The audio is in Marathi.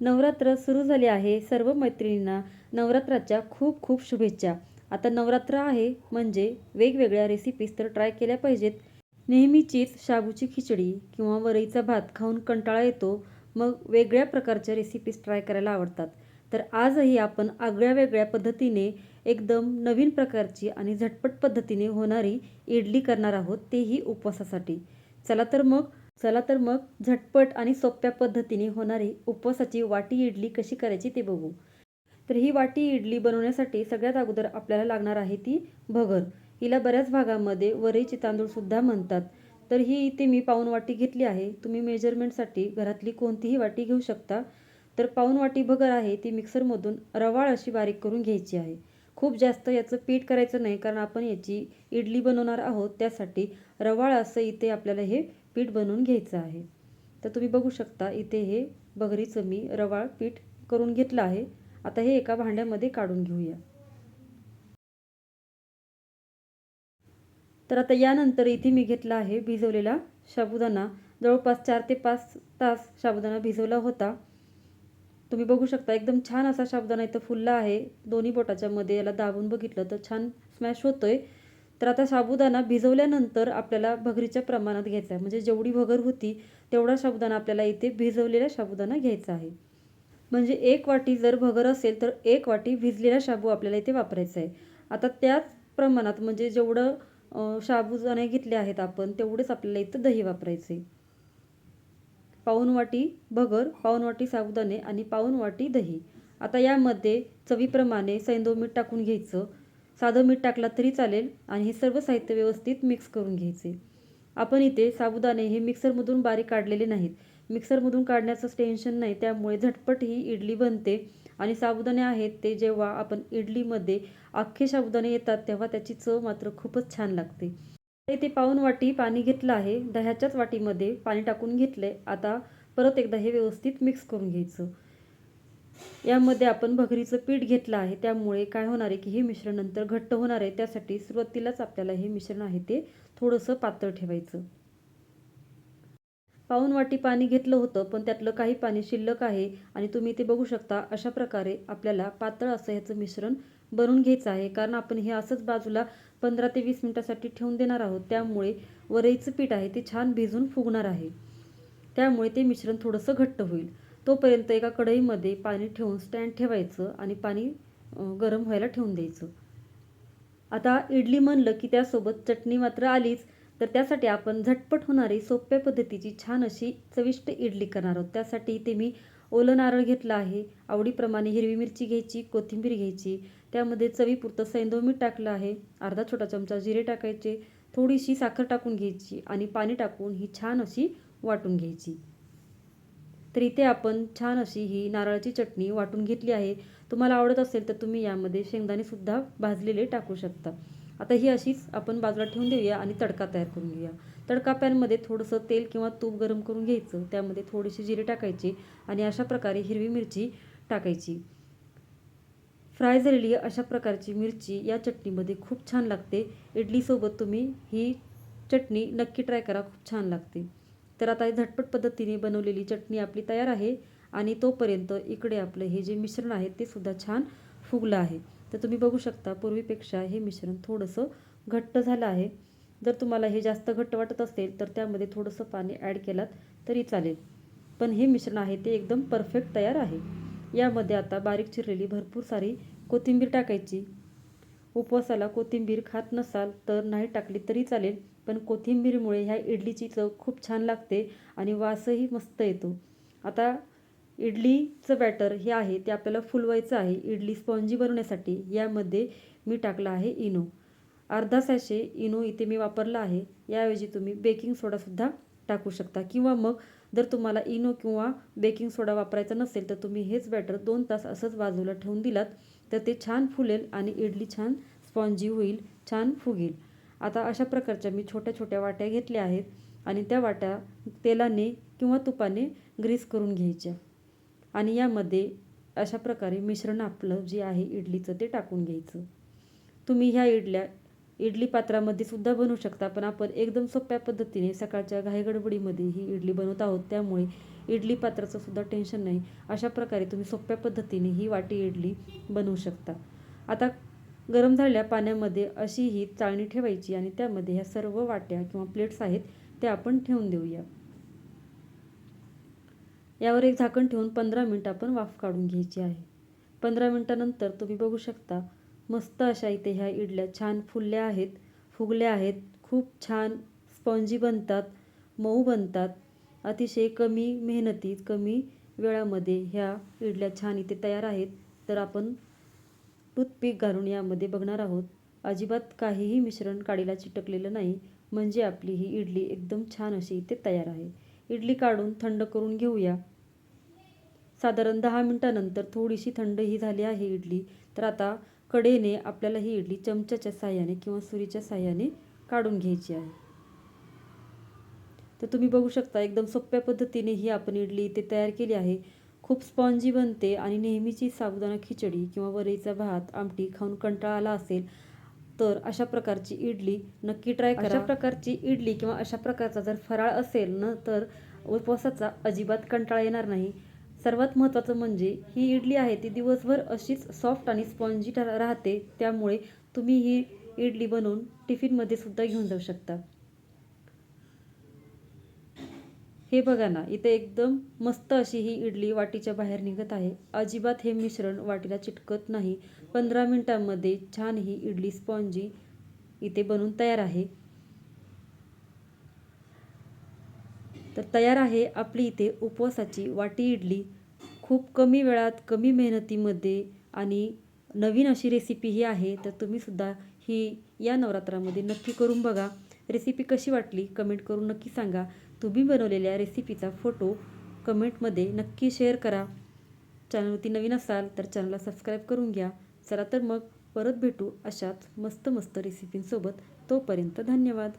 नवरात्र सुरू झाले आहे सर्व मैत्रिणींना नवरात्राच्या खूप खूप शुभेच्छा. आता नवरात्र आहे म्हणजे वेगवेगळ्या रेसिपीज तर ट्राय केल्या पाहिजेत. नेहमीचीच शाबूची खिचडी किंवा वरईचा भात खाऊन कंटाळा येतो मग वेगळ्या प्रकारच्या रेसिपीज ट्राय करायला आवडतात. तर आजही आपण आगळ्या वेगळ्या पद्धतीने एकदम नवीन प्रकारची आणि झटपट पद्धतीने होणारी इडली करणार आहोत तेही उपवासासाठी. चला तर मग चला तर मग झटपट आणि सोप्या पद्धतीने होणारी उपवासाची वाटी इडली कशी करायची ते बघू. तर ही वाटी इडली बनवण्यासाठी सगळ्यात अगोदर आपल्याला लागणार आहे ती भगर. हिला बऱ्याच भागामध्ये वरईचे तांदूळसुद्धा म्हणतात. तर ही इथे मी पाऊन वाटी घेतली आहे. तुम्ही मेजरमेंटसाठी घरातली कोणतीही वाटी घेऊ शकता. तर पाऊन वाटी भगर आहे ती मिक्सरमधून रवाळ अशी बारीक करून घ्यायची आहे. खूप जास्त याचं पीठ करायचं नाही कारण आपण याची इडली बनवणार आहोत त्यासाठी रवाळ असं इथे आपल्याला हे पीठ बनवून घ्यायचं आहे. तर तुम्ही बघू शकता इथे हे बगरीचं मी रवाळ पीठ करून घेतलं आहे. आता हे एका भांड्यामध्ये काढून घेऊया. तर आता यानंतर इथे मी घेतला आहे भिजवलेला साबुदाणा जवळपास चार ते पाच तास साबुदाणा भिजवला होता. तुम्ही बघू शकता एकदम छान असा साबुदाणा इथं फुलला आहे. दोन्ही बोटाच्या मध्ये याला दाबून बघितलं तर छान स्मॅश होतोय. तर आता साबुदाणा भिजवल्यानंतर आपल्याला भगरीच्या प्रमाणात घ्यायचा आहे. म्हणजे जेवढी भगर होती तेवढा साबुदाणा आपल्याला इथे भिजवलेला साबुदाणा घ्यायचा आहे. म्हणजे एक वाटी जर भगर असेल तर एक वाटी भिजलेला शाबू आपल्याला इथे वापरायचा आहे. आता त्याच प्रमाणात म्हणजे जेवढं साबुदाणे घेतले आहेत आपण तेवढेच आपल्याला इथं दही वापरायचे पाऊन वाटी भगर पाऊन वाटी साबुदाणे आणि पाऊन वाटी दही. आता यामध्ये चवीप्रमाणे सैंदव मीठ टाकून घ्यायचं. साधं मीठ टाकला तरी चालेल आणि हे सर्व साहित्य व्यवस्थित मिक्स करून घ्यायचे. आपण इथे साबुदाणे हे मिक्सरमधून बारीक काढलेले नाहीत. मिक्सरमधून काढण्याचं टेन्शन नाही त्यामुळे झटपट ही इडली बनते आणि साबुदाणे आहेत ते जेव्हा आपण इडलीमध्ये अख्खे साबुदाणे येतात तेव्हा त्याची चव मात्र खूपच छान लागते. इथे पाऊन वाटी पाणी घेतलं आहे. दह्याच्याच वाटीमध्ये पाणी टाकून घेतलंय. आता परत एकदा हे व्यवस्थित मिक्स करून घ्यायचं. यामध्ये आपण भगरीचं पीठ घेतलं आहे. त्यामुळे काय होणार आहे की हे मिश्रण नंतर घट्ट होणार आहे. त्यासाठी सुरुवातीलाच आपल्याला हे मिश्रण आहे ते थोडंसं पातळ ठेवायचं. पाऊन वाटी पाणी घेतलं होतं पण त्यातलं काही पाणी शिल्लक आहे आणि तुम्ही ते बघू शकता अशा प्रकारे आपल्याला पातळ असं ह्याचं मिश्रण बनवून घ्यायचं आहे. कारण आपण हे असंच बाजूला पंधरा ते वीस मिनटासाठी ठेवून देणार आहोत. त्यामुळे वरईचं पीठ आहे ते छान भिजून फुगणार आहे. त्यामुळे ते मिश्रण थोडंसं घट्ट होईल. तोपर्यंत एका कढईमध्ये पाणी ठेवून स्टँड ठेवायचं आणि पाणी गरम व्हायला ठेवून द्यायचं. आता इडली म्हणलं की त्यासोबत चटणी मात्र आलीच तर त्यासाठी आपण झटपट होणारी सोप्या पद्धतीची छान अशी चविष्ट इडली करणार आहोत. त्यासाठी इथे मी ओलं नारळ घेतलं आहे आवडीप्रमाणे हिरवी मिरची घ्यायची कोथिंबीर घ्यायची त्यामध्ये चवीपुरतं सैंदव मीठ टाकलं आहे अर्धा छोटा चमचा जिरे टाकायचे थोडीशी साखर टाकून घ्यायची आणि पाणी टाकून ही छान अशी वाटून घ्यायची. तर इथे आपण छान अशी ही नारळाची चटणी वाटून घेतली आहे. तुम्हाला आवडत असेल तर तुम्ही यामध्ये शेंगदाणेसुद्धा भाजलेले टाकू शकता. आता ही अशीच आपण बाजूला ठेवून देऊया आणि तडका तयार करून घेऊया. तडका पॅनमध्ये थोडंसं तेल किंवा तूप गरम करून घ्यायचं. त्यामध्ये थोडीशी जिरे टाकायची आणि अशा प्रकारे हिरवी मिरची टाकायची. फ्राय झालेली अशा प्रकारची मिरची या चटणीमध्ये खूप छान लागते. इडलीसोबत तुम्ही ही चटणी नक्की ट्राय करा खूप छान लागते. तर आता झटपट पद्धतीने बनवलेली चटणी आपली तयार आहे आणि तोपर्यंत इकडे आपलं हे जे मिश्रण आहे ते सुद्धा छान फुगलं आहे. तर तुम्ही बघू शकता पूर्वीपेक्षा हे मिश्रण थोडंसं घट्ट झालं आहे. जर तुम्हाला हे जास्त घट्ट वाटत असेल तर त्यामध्ये थोडंसं पाणी ॲड केलात तरी चालेल. पण हे मिश्रण आहे ते एकदम परफेक्ट तयार आहे. यामध्ये आता बारीक चिरलेली भरपूर सारी कोथिंबीर टाकायची. उपवासाला कोथिंबीर खात नसाल तर नाही टाकली तरी चालेल. पण कोथिंबीरमुळे ह्या इडलीची चव खूप छान लागते आणि वासही मस्त येतो. आता इडलीचं बॅटर हे आहे ते आपल्याला फुलवायचं आहे इडली स्पॉन्जी बनवण्यासाठी. यामध्ये मी टाकला आहे इनो. अर्धा सॅशे इनो इथे मी वापरला आहे. याऐवजी तुम्ही बेकिंग सोडासुद्धा टाकू शकता. किंवा मग जर तुम्हाला इनो किंवा बेकिंग सोडा वापरायचा नसेल तर तुम्ही हेच बॅटर दोन तास असंच बाजूला ठेवून दिलात तर ते छान फुलेल आणि इडली छान स्पॉन्जी होईल छान फुगेल. आता अशा प्रकारच्या मी छोट्या छोट्या वाट्या घेतल्या आहेत आणि त्या वाट्या तेलाने किंवा तुपाने ग्रीस करून घ्यायच्या. आणि यामध्ये अशा प्रकारे मिश्रण आपलं जे आहे इडलीचं ते टाकून घ्यायचं. तुम्ही ह्या इडल्या इडली पात्रामध्ये सुद्धा बनवू शकता पण आपण एकदम सोप्या पद्धतीने सकाळच्या घाईगडबडीमध्ये ही इडली बनवत आहोत. त्यामुळे इडली पात्राचं सुद्धा टेन्शन नाही. अशा प्रकारे तुम्ही सोप्या पद्धतीने ही वाटी इडली बनवू शकता. आता गरम झालेल्या पाण्यामध्ये अशी ही चाळणी ठेवायची आणि त्यामध्ये ह्या सर्व वाट्या किंवा प्लेट्स आहेत त्या आपण ठेवून देऊया. यावर एक झाकण ठेवून पंधरा मिनटं आपण वाफ काढून घ्यायची आहे. पंधरा मिनटानंतर तुम्ही बघू शकता मस्त अशा इथे ह्या इडल्या छान फुलल्या आहेत फुगल्या आहेत खूप छान स्पॉन्जी बनतात मऊ बनतात. अतिशय कमी मेहनतीत कमी वेळामध्ये ह्या इडल्या छान इथे तयार आहेत. तर आपण टूथपिक घालून यामध्ये बघणार आहोत. अजिबात काहीही मिश्रण काडीला चिटकलेलं नाही म्हणजे आपली ही इडली एकदम छान अशी इथे तयार आहे. इडली काढून थंड करून घेऊया. साधारण दहा मिनटानंतर थोडीशी थंड ही झाली आहे इडली तर आता कडेने आपल्याला ही इडली चमच्याच्या साह्याने किंवा सुरीच्या साह्याने काढून घ्यायची आहे. तर तुम्ही बघू शकता एकदम सोप्या पद्धतीने ही आपण इडली इथे तयार केली आहे. खूप स्पॉन्जी बनते आणि नेहमीची साबुदाणा खिचडी किंवा वरईचा भात आमटी खाऊन कंटाळा आला असेल तर अशा प्रकारची इडली नक्की ट्राय करा. अशा प्रकारची इडली किंवा अशा प्रकारचा जर फराळ असेल ना तर उपवासाचा अजिबात कंटाळा येणार नाही. सर्वात महत्त्वाचं म्हणजे ही इडली आहे ती दिवसभर अशीच सॉफ्ट आणि स्पॉन्जी राहते. त्यामुळे तुम्ही ही इडली बनवून टिफिनमध्ये सुद्धा घेऊन जाऊ शकता. हे बघा ना इथे एकदम मस्त अशी ही इडली वाटीच्या बाहेर निघत आहे. अजिबात हे मिश्रण वाटीला चिटकत नाही. पंधरा मिनटांमध्ये छान ही इडली स्पॉन्जी इथे बनवून तयार आहे. तर तयार आहे आपली इथे उपवासाची वाटी इडली. खूप कमी वेळात कमी मेहनतीमध्ये आणि नवीन अशी रेसिपी ही आहे तर तुम्हीसुद्धा ही या नवरात्रामध्ये नक्की करून बघा. रेसिपी कशी वाटली कमेंट करून नक्की सांगा. तुम्ही बनवलेल्या रेसिपीचा फोटो कमेंटमध्ये नक्की शेअर करा. चॅनलवरती नवीन असाल तर चॅनलला सबस्क्राईब करून घ्या. चला तर मग परत भेटू अशाच मस्त मस्त रेसिपींसोबत तोपर्यंत धन्यवाद.